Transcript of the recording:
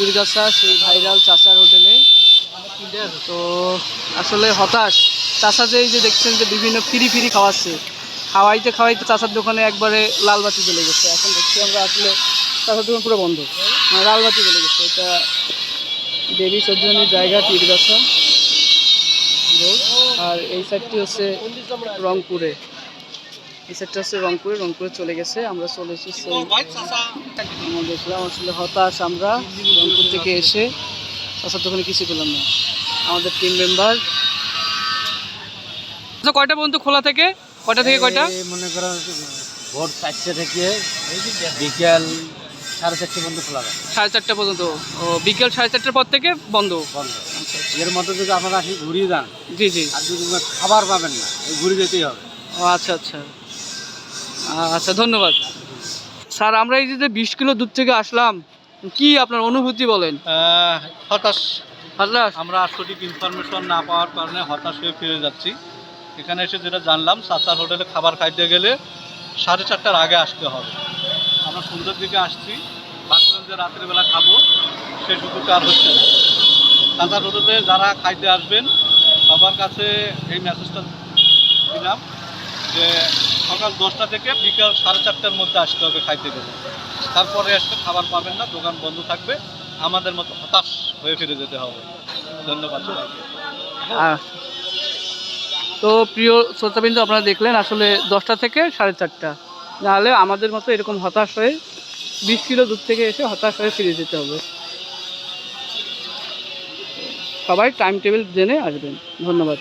পীরগাছা সেই ভাইরাল চাচার হোটেলে। তো আসলে হতাশ। চাচা যে এই যে দেখছেন যে বিভিন্ন ফিরি ফিরি খাওয়াচ্ছে। খাওয়াইতে খাওয়াইতে চাচার দোকানে একবারে লাল বাতি জ্বলে গেছে। এখন দেখছি আমরা আসলে চাচার দোকান পুরো বন্ধ। মানে লাল বাতি জ্বলে গেছে। এটা দেবী চৌধুরানীর জায়গা পীরগাছা আর এই সাইডটি হচ্ছে রংপুরে। সাইডটা হচ্ছে রংপুরে রংপুরে চলে গেছে আমরা চলে এসেছি আমরা দেখলাম আসলে হতাশ আমরা রংপুর থেকে এসে। চাচার দোকানে কিছু পেলাম না। আমাদের টিম মেম্বার আচ্ছা কয়টা পর্যন্ত খোলা থেকে? কয়টা থেকে কয়টা? মনে করেন ভোর চারটে থেকে বিকেল সাড়ে চারটে পর্যন্ত খোলা থাকে। সাড়ে চারটা পর্যন্ত। ও বিকেল সাড়ে চারটার পর থেকে বন্ধ? বন্ধ। এর মধ্যে যদি আপনারা আসি ঘুরিয়ে যান। জি জি। আর যদি খাবার পাবেন না ঘুরে যেতেই হবে। ও আচ্ছা আচ্ছা। আচ্ছা ধন্যবাদ। স্যার আমরা এই যে বিশ কিলো দূর থেকে আসলাম কি আপনার অনুভূতি বলেন? হতাশ। হতাশ? আমরা সঠিক ইনফরমেশন না পাওয়ার কারণে হতাশ হয়ে ফিরে যাচ্ছি। এখানে এসে যেটা জানলাম সাতার হোটেলে খাবার খাইতে গেলে সাড়ে চারটার আগে আসতে হবে। আমরা সন্ধ্যের দিকে আসছি ভাবছিলাম যে রাত্রেবেলা খাব সে সুযোগটা আর হচ্ছে না। সাতার হোটেলে যারা খাইতে আসবেন সবার কাছে এই মেসেজটা দিলাম যে সকাল দশটা থেকে বিকাল সাড়ে চারটার মধ্যে আসতে হবে খাইতে গেলে। তারপরে আসতে খাবার পাবেন না, দোকান বন্ধ থাকবে। আমাদের মতো হতাশ হয়ে ফিরে যেতে হবে। ধন্যবাদ তো প্রিয় শ্রোতাবিন্দু, আপনারা দেখলেন আসলে দশটা থেকে সাড়ে চারটা। নাহলে আমাদের মতো এরকম হতাশ হয়ে, বিশ কিলো দূর থেকে এসে হতাশ হয়ে ফিরে যেতে হবে। সবাই টাইম টেবিল জেনে আসবেন। ধন্যবাদ।